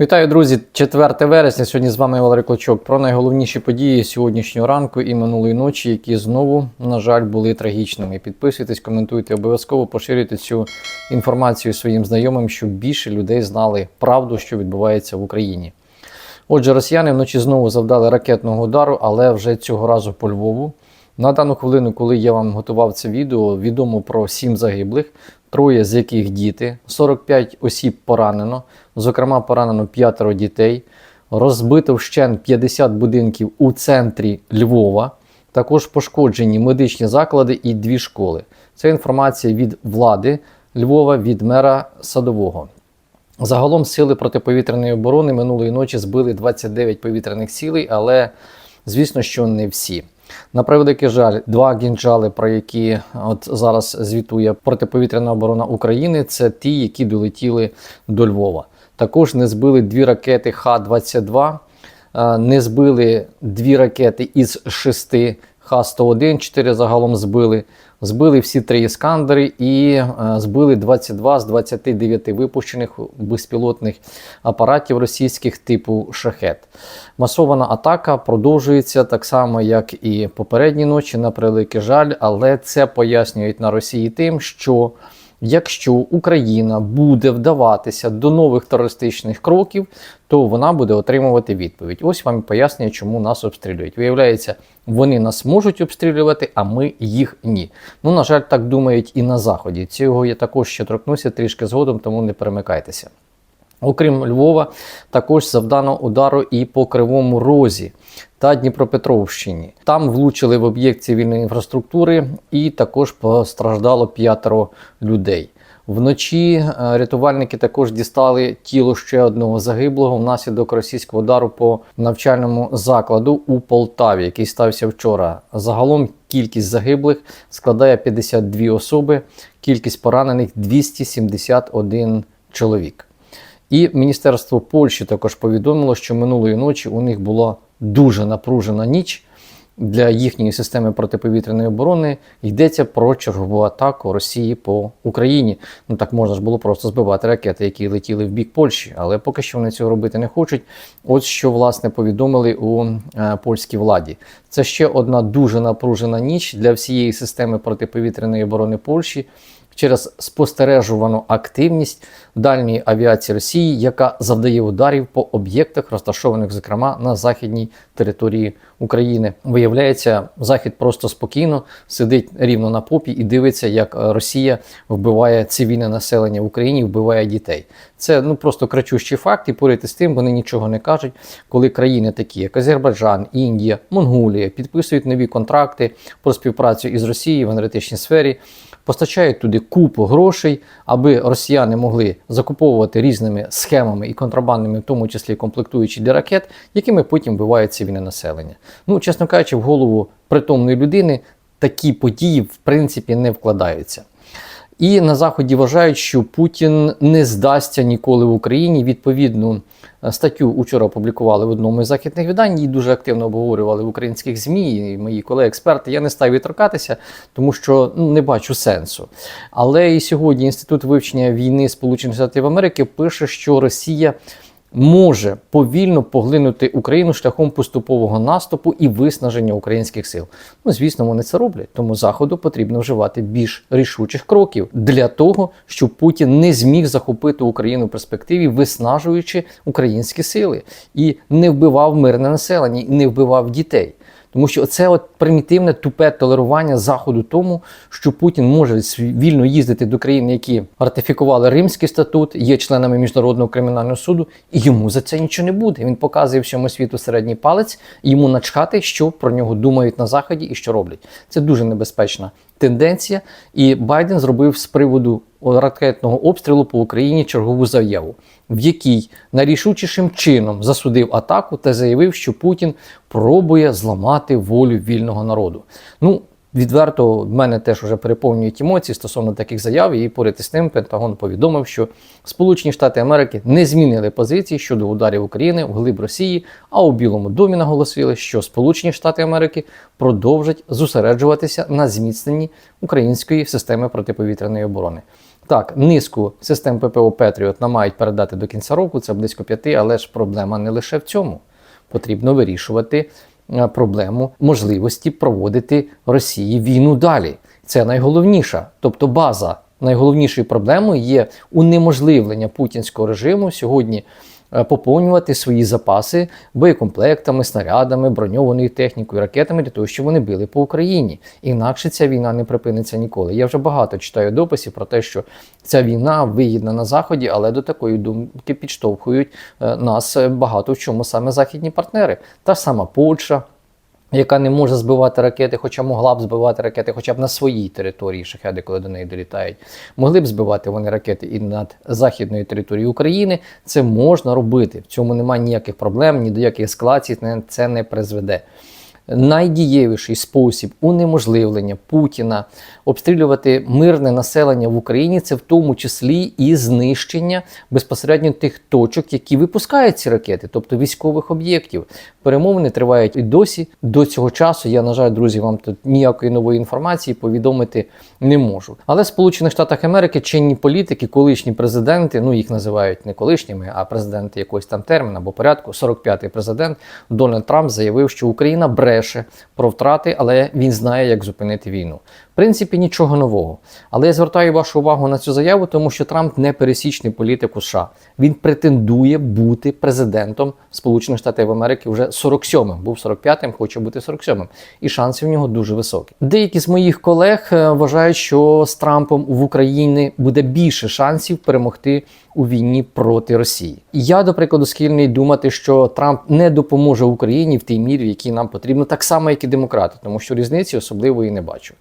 Вітаю, друзі! 4 вересня. Сьогодні з вами Валерій Клочок про найголовніші події сьогоднішнього ранку і минулої ночі, які знову, на жаль, були трагічними. Підписуйтесь, коментуйте, обов'язково поширюйте цю інформацію своїм знайомим, щоб більше людей знали правду, що відбувається в Україні. Отже, росіяни вночі знову завдали ракетного удару, але вже цього разу по Львову. На дану хвилину, коли я вам готував це відео, відомо про 7 загиблих, троє з яких діти, 45 осіб поранено, зокрема поранено п'ятеро дітей, розбито вщент 50 будинків у центрі Львова. Також пошкоджені медичні заклади і дві школи. Це інформація від влади Львова, від мера Садового. Загалом сили протиповітряної оборони минулої ночі збили 29 повітряних цілей, але звісно, що не всі. На превеликий жаль, два гінджали, про які от зараз звітує протиповітряна оборона України, це ті, які долетіли до Львова. Також не збили дві ракети Х-22, е, не збили дві ракети із шести Х-101, 4 загалом збили. Збили всі три іскандери і е, збили 22 з 29 випущених безпілотних апаратів російських типу шахет. Масована атака продовжується так само, як і попередні ночі, на превеликий жаль, але це пояснюють на Росії тим, що якщо Україна буде вдаватися до нових терористичних кроків, то вона буде отримувати відповідь. Ось вам і пояснює, чому нас обстрілюють. Виявляється, вони нас можуть обстрілювати, а ми їх ні. Ну, на жаль, так думають і на заході. Цього я також ще торкнуся трішки згодом, тому не перемикайтеся. Окрім Львова, також завдано удару і по Кривому Розі та Дніпропетровщині. Там влучили в об'єкт цивільної інфраструктури, і також постраждало п'ятеро людей. Вночі е, рятувальники також дістали тіло ще одного загиблого внаслідок російського удару по навчальному закладу у Полтаві, який стався вчора. Загалом кількість загиблих складає 52 особи, кількість поранених 271 чоловік. І Міністерство Польщі також повідомило, що минулої ночі у них була дуже напружена ніч для їхньої системи протиповітряної оборони. Йдеться про чергову атаку Росії по Україні. Ну так можна ж було просто збивати ракети, які летіли в бік Польщі, але поки що вони цього робити не хочуть. От що власне повідомили у е, польській владі. Це ще одна дуже напружена ніч для всієї системи протиповітряної оборони Польщі через спостережувану активність дальньої авіації Росії, яка завдає ударів по об'єктах, розташованих, зокрема, на західній території України. Виявляється, захід просто спокійно сидить рівно на попі і дивиться, як Росія вбиває цивільне населення в Україні, вбиває дітей. Це ну просто кричущий факт, і поряд з тим вони нічого не кажуть, коли країни, такі як Азербайджан, Індія, Монголія, підписують нові контракти про співпрацю із Росією в енергетичній сфері постачають туди купу грошей, аби росіяни могли закуповувати різними схемами і контрабандними, в тому числі комплектуючі для ракет, якими потім вбивають цивільне населення. Ну, чесно кажучи, в голову притомної людини такі події в принципі не вкладаються. І на заході вважають, що Путін не здасться ніколи в Україні. Відповідну е, статтю учора опублікували в одному із західних видань. Її дуже активно обговорювали в українських змі. і Мої колеги-експерти. Я не став відторкатися, тому що ну, не бачу сенсу. Але і сьогодні інститут вивчення війни Сполучених Штатів Америки пише, що Росія може повільно поглинути Україну шляхом поступового наступу і виснаження українських сил. Ну, звісно, вони це роблять. Тому заходу потрібно вживати більш рішучих кроків для того, щоб Путін не зміг захопити Україну в перспективі, виснажуючи українські сили, і не вбивав мирне населення, і не вбивав дітей. Тому що це от примітивне тупе толерування заходу тому, що Путін може вільно їздити до країн, які ратифікували Римський статут, є членами міжнародного кримінального суду, і йому за це нічого не буде. Він показує всьому світу середній палець, і йому начхати, що про нього думають на заході і що роблять. Це дуже небезпечна тенденція. І Байден зробив з приводу ракетного обстрілу по Україні чергову заяву, в якій найрішучішим чином засудив атаку та заявив, що Путін пробує зламати волю вільного народу. Ну, Відверто в мене теж вже переповнюють емоції стосовно таких заяв, і поряд із тим Пентагон повідомив, що Сполучені Штати Америки не змінили позиції щодо ударів України в глиб Росії, а у Білому домі наголосили, що Сполучені Штати Америки продовжать зосереджуватися на зміцненні української системи протиповітряної оборони. Так, низку систем ППО Петріот нам мають передати до кінця року, це близько п'яти, але ж проблема не лише в цьому. Потрібно вирішувати проблему можливості проводити Росії війну далі. Це найголовніша, тобто база найголовнішою проблемою є унеможливлення путінського режиму сьогодні е, поповнювати свої запаси боєкомплектами, снарядами, броньованою технікою, ракетами для того, щоб вони били по Україні. Інакше ця війна не припиниться ніколи. Я вже багато читаю дописів про те, що ця війна вигідна на заході, але до такої думки підштовхують е, нас е, багато в чому саме західні партнери. Та сама Польща яка не може збивати ракети, хоча могла б збивати ракети, хоча б на своїй території шахеди, коли до неї долітають. Могли б збивати вони ракети і над західною територією України. Це можна робити. В цьому немає ніяких проблем, ні до яких ескалацій це не призведе. Найдієвіший спосіб унеможливлення Путіна обстрілювати мирне населення в Україні це в тому числі і знищення безпосередньо тих точок, які випускають ці ракети, тобто військових об'єктів. Перемовини тривають і досі. До цього часу я, на жаль, друзі, вам тут ніякої нової інформації повідомити не можу. Але в Сполучених Штатах Америки чинні політики, колишні президенти, ну їх називають не колишніми, а президенти якогось там терміну або порядку. 45-й президент Дональд Трамп заявив, що Україна бреше про втрати, але він знає, як зупинити війну. Принципі, нічого нового. Але я звертаю вашу увагу на цю заяву, тому що Трамп не пересічний політик у США. Він претендує бути президентом Сполучених Штатів Америки вже 47-м. Був 45-м, хоче бути 47-м. І шанси в нього дуже високі. Деякі з моїх колег е, вважають, що з Трампом в Україні буде більше шансів перемогти у війні проти Росії. Я, до прикладу, схильний думати, що Трамп не допоможе Україні в тій мірі, в якій нам потрібно, так само, як і демократи, тому що різниці особливої не бачу.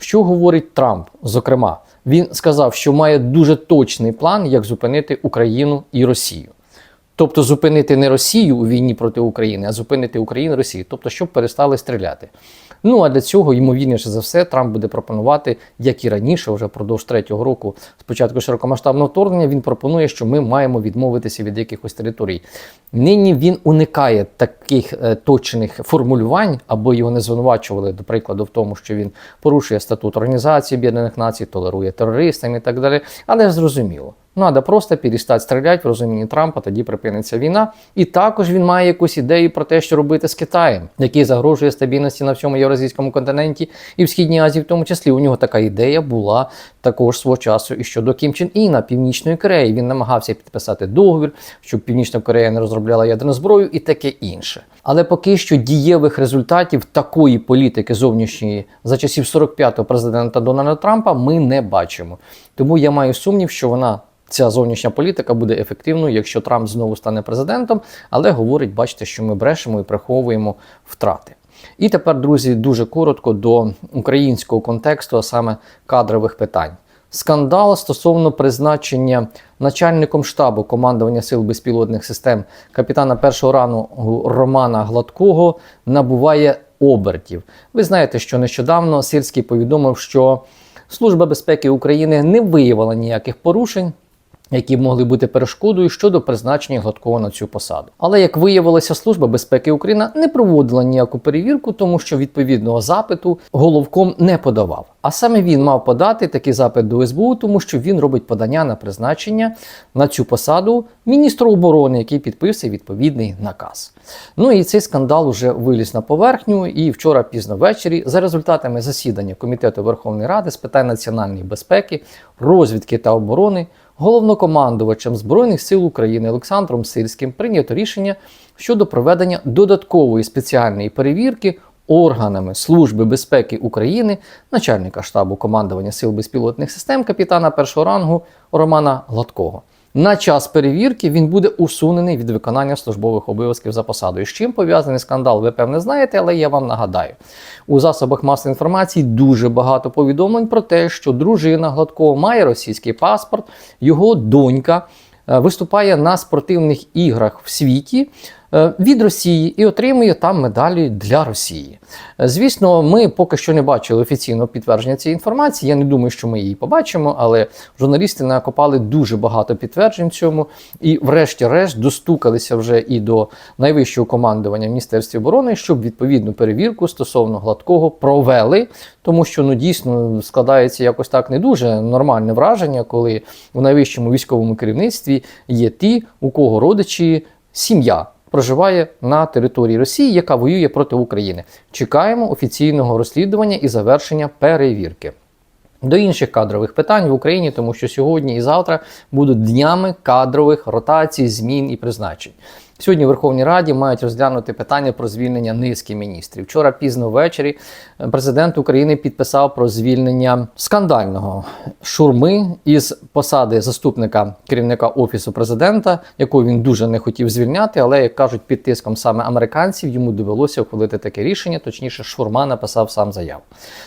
Що говорить Трамп? Зокрема, він сказав, що має дуже точний план, як зупинити Україну і Росію. Тобто зупинити не Росію у війні проти України, а зупинити Україну і Росію, тобто, щоб перестали стріляти. Ну а для цього, ймовірніше за все, Трамп буде пропонувати, як і раніше, вже впродовж третього року, спочатку широкомасштабного вторгнення, він пропонує, що ми маємо відмовитися від якихось територій. Нині він уникає таких е, точних формулювань, або його не звинувачували, до прикладу, в тому, що він порушує статут Організації Об'єднаних Націй, толерує терористам і так далі. Але зрозуміло. Надо просто перестати стріляти в розумінні Трампа, тоді припиниться війна. І також він має якусь ідею про те, що робити з Китаєм, який загрожує стабільності на всьому євразійському континенті і в Східній Азії, в тому числі. У нього така ідея була також свого часу і щодо Кім Чен Іна, Північної Кореї. Він намагався підписати договір, щоб Північна Корея не розробляла ядерну зброю і таке інше. Але поки що дієвих результатів такої політики зовнішньої за часів 45-го президента Дональда Трампа ми не бачимо. Тому я маю сумнів, що вона. Ця зовнішня політика буде ефективною, якщо Трамп знову стане президентом, але говорить, бачите, що ми брешемо і приховуємо втрати. І тепер, друзі, дуже коротко до українського контексту, а саме кадрових питань. Скандал стосовно призначення начальником штабу командування сил безпілотних систем капітана першого рану Романа Гладкого набуває обертів. Ви знаєте, що нещодавно Сирський повідомив, що Служба безпеки України не виявила ніяких порушень які могли бути перешкодою щодо призначення гладкого на цю посаду. Але як виявилося, служба безпеки України не проводила ніяку перевірку, тому що відповідного запиту головком не подавав. А саме він мав подати такий запит до СБУ, тому що він робить подання на призначення на цю посаду міністру оборони, який підписує відповідний наказ. Ну і цей скандал вже виліз на поверхню. І вчора пізно ввечері, за результатами засідання комітету Верховної Ради з питань національної безпеки, розвідки та оборони головнокомандувачем Збройних сил України Олександром Сирським прийнято рішення щодо проведення додаткової спеціальної перевірки органами Служби безпеки України, начальника штабу командування сил безпілотних систем капітана першого рангу Романа Гладкого. На час перевірки він буде усунений від виконання службових обов'язків за посадою. З чим пов'язаний скандал, ви певне знаєте, але я вам нагадаю. У засобах масової інформації дуже багато повідомлень про те, що дружина Гладкова має російський паспорт, його донька. Е, виступає на спортивних іграх в світі, від Росії і отримує там медалі для Росії. Е, Звісно, ми поки що не бачили офіційного підтвердження цієї інформації. Я не думаю, що ми її побачимо, але журналісти накопали дуже багато підтверджень цьому, і, врешті-решт, достукалися вже і до найвищого командування в Міністерстві оборони, щоб відповідну перевірку стосовно гладкого провели, тому що ну дійсно складається якось так не дуже нормальне враження, коли в найвищому військовому керівництві є ті, у кого родичі сім'я. Проживає на території Росії, яка воює проти України. Чекаємо офіційного розслідування і завершення перевірки. До інших кадрових питань в Україні, тому що сьогодні і завтра будуть днями кадрових ротацій, змін і призначень. Сьогодні в Верховній Раді мають розглянути питання про звільнення низки міністрів. Вчора пізно ввечері президент України підписав про звільнення скандального шурми із посади заступника керівника офісу президента, яку він дуже не хотів звільняти, але як кажуть, під тиском саме американців йому довелося ухвалити таке рішення. Точніше, шурма написав сам заяву.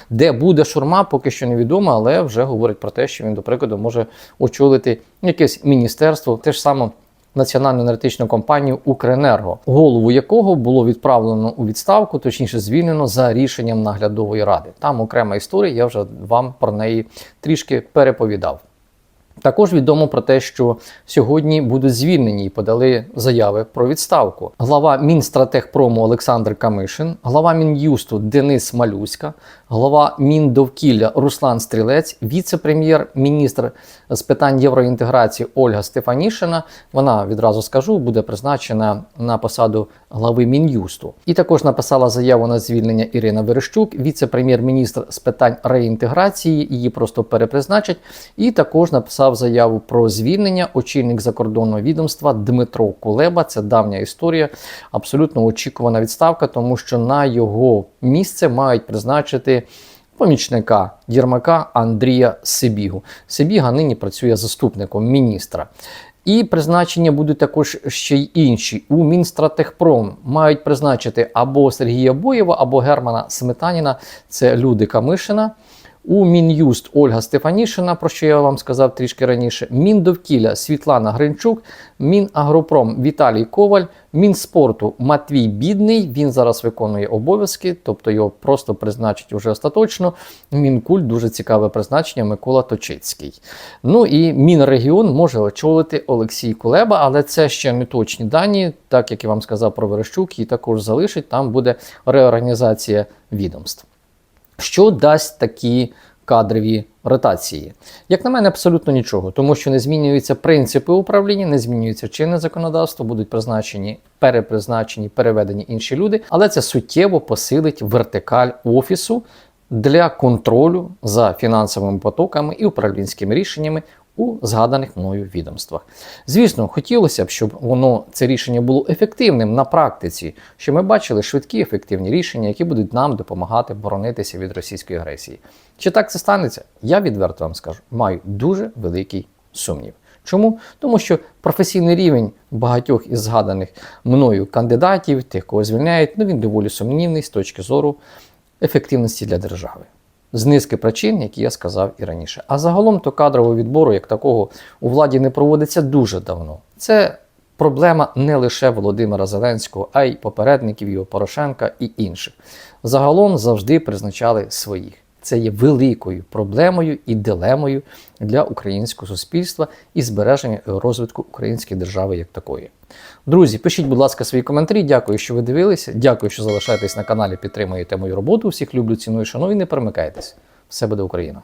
Де буде шурма, поки що невідомо, але вже говорить про те, що він, до прикладу, може очолити якесь міністерство, те ж саме. Національну енергетичну компанію Укренерго, голову якого було відправлено у відставку, точніше звільнено за рішенням наглядової ради. Там окрема історія, я вже вам про неї трішки переповідав. Також відомо про те, що сьогодні будуть звільнені і подали заяви про відставку. Глава Мінстратехпрому Олександр Камишин, глава Мін'юсту Денис Малюська, глава Міндовкілля Руслан Стрілець, віце-прем'єр-міністр з питань євроінтеграції Ольга Стефанішина. Вона відразу скажу, буде призначена на посаду глави Мін'юсту. І також написала заяву на звільнення Ірина Верещук, віце-прем'єр-міністр з питань реінтеграції. Її просто перепризначать. І також написав заяву про звільнення очільник закордонного відомства Дмитро Кулеба. Це давня історія, абсолютно очікувана відставка, тому що на його місце мають призначити. Помічника Єрмака Андрія Сибігу. Сибіга нині працює заступником міністра. І призначення будуть також ще й інші. У Мінстратехпром мають призначити або Сергія Боєва, або Германа Сметаніна. Це люди Камишина. У Мін'юст Ольга Стефанішина, про що я вам сказав трішки раніше, Міндовкілля Світлана Гринчук, Мінагропром Віталій Коваль, Мінспорту Матвій Бідний. Він зараз виконує обов'язки, тобто його просто призначить уже остаточно. Мінкуль дуже цікаве призначення Микола Точицький. Ну і Мінрегіон може очолити Олексій Кулеба, але це ще не точні дані, так як я вам сказав про Верещук, і також залишить. Там буде реорганізація відомств. Що дасть такі кадрові ротації? Як на мене, абсолютно нічого, тому що не змінюються принципи управління, не змінюється чинне законодавство, будуть призначені, перепризначені, переведені інші люди, але це суттєво посилить вертикаль офісу для контролю за фінансовими потоками і управлінськими рішеннями. У згаданих мною відомствах. Звісно, хотілося б, щоб воно це рішення було ефективним на практиці, щоб ми бачили швидкі ефективні рішення, які будуть нам допомагати боронитися від російської агресії. Чи так це станеться? Я відверто вам скажу, маю дуже великий сумнів. Чому? Тому що професійний рівень багатьох із згаданих мною кандидатів, тих, кого звільняють, ну він доволі сумнівний з точки зору ефективності для держави. З низки причин, які я сказав і раніше. А загалом то кадрового відбору, як такого, у владі не проводиться дуже давно. Це проблема не лише Володимира Зеленського, а й попередників його Порошенка і інших. Загалом завжди призначали своїх. Це є великою проблемою і дилемою для українського суспільства і збереження розвитку української держави як такої. Друзі, пишіть, будь ласка, свої коментарі. Дякую, що ви дивилися. Дякую, що залишаєтесь на каналі, підтримуєте мою роботу. Всіх люблю, ціную, шаную і не перемикайтесь. Все буде Україна!